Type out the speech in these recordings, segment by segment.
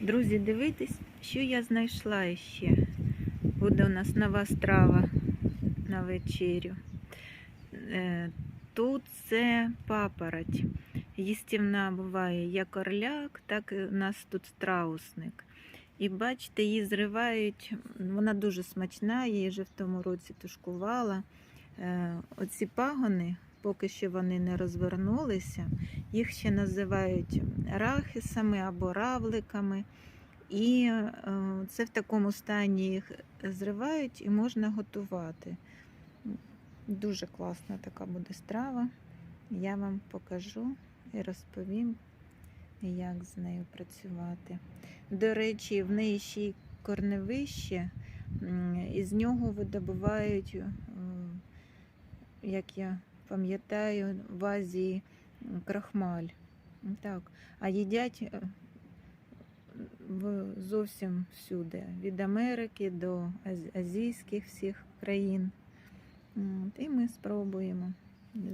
Друзі, дивитесь, що я знайшла ще. Буде у нас нова страва на вечерю. Е, Тут це папороть. Їстівна буває як орляк, так і у нас тут страусник. І бачите, її зривають, вона дуже смачна, я її вже в тому році тушкувала. Е, Оці пагони, поки що вони не розвернулися, їх ще називають рахисами або равликами. І е, це в такому стані їх зривають і можна готувати. Дуже класна така буде страва. Я вам покажу і розповім, як з нею працювати. До речі, в неї ще й корневище, і з нього видобувають, як я пам'ятаю, в Азії крахмаль. Так. А їдять е, зовсім всюди, від Америки до азійських всіх країн. І ми спробуємо.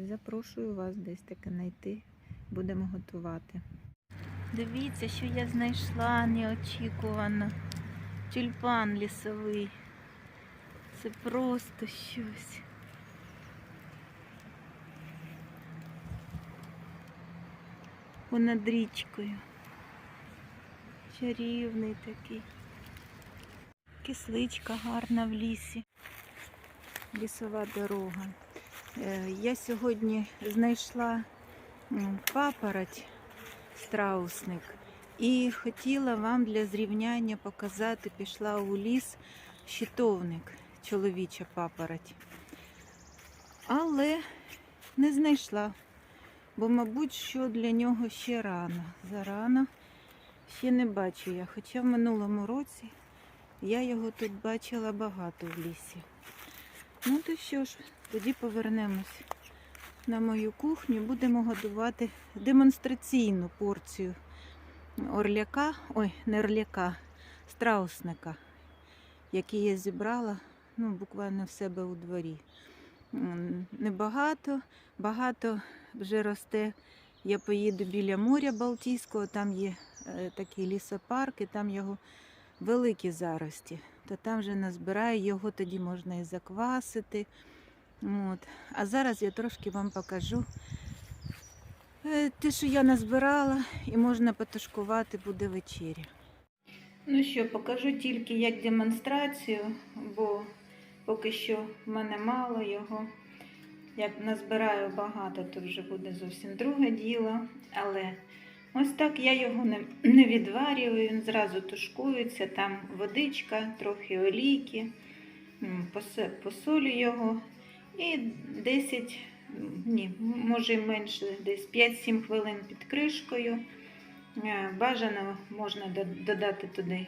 Запрошую вас десь таке знайти. Будемо готувати. Дивіться, що я знайшла неочікувано. Тюльпан лісовий. Це просто щось. Понад річкою. Чарівний такий. Кисличка гарна в лісі. Лісова дорога. Е, Я сьогодні знайшла папороть страусник і хотіла вам для зрівняння показати, пішла у ліс щитовник, чоловіча папороть. Але не знайшла, бо, мабуть, що для нього ще рано. Зарано ще не бачу я. Хоча в минулому році я його тут бачила багато в лісі. Ну то що ж, тоді повернемось на мою кухню. Будемо годувати демонстраційну порцію орляка, ой, не орляка, страусника, який я зібрала ну, буквально в себе у дворі. Небагато, багато вже росте. Я поїду біля моря Балтійського, там є е, такий лісопарк, і там його великі зарості. То там вже назбираю, його тоді можна і заквасити. От. А зараз я трошки вам покажу е, те, що я назбирала, і можна потушкувати буде вечеря. Ну що, покажу тільки як демонстрацію, бо поки що в мене мало його. Як назбираю багато, то вже буде зовсім друге діло. Але ось так я його не, не відварюю, він зразу тушкується, там водичка, трохи олійки, посолю його і 10, ні, може менше, десь 5-7 хвилин під кришкою. Е, Бажано можна додати туди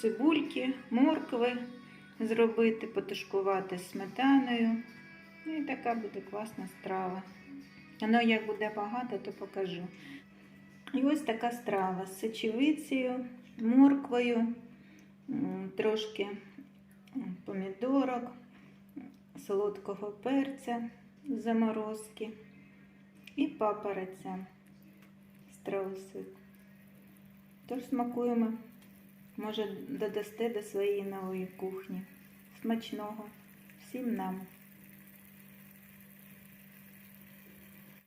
цибульки, моркви зробити, потушкувати з сметаною. Ну, І така буде класна страва. Воно як буде багато, то покажу. І ось така страва з сечевицею, морквою, трошки помідорок, солодкого перця заморозки і папориця страусик. Тож смакуємо. Може, додасте до своєї нової кухні. Смачного всім нам!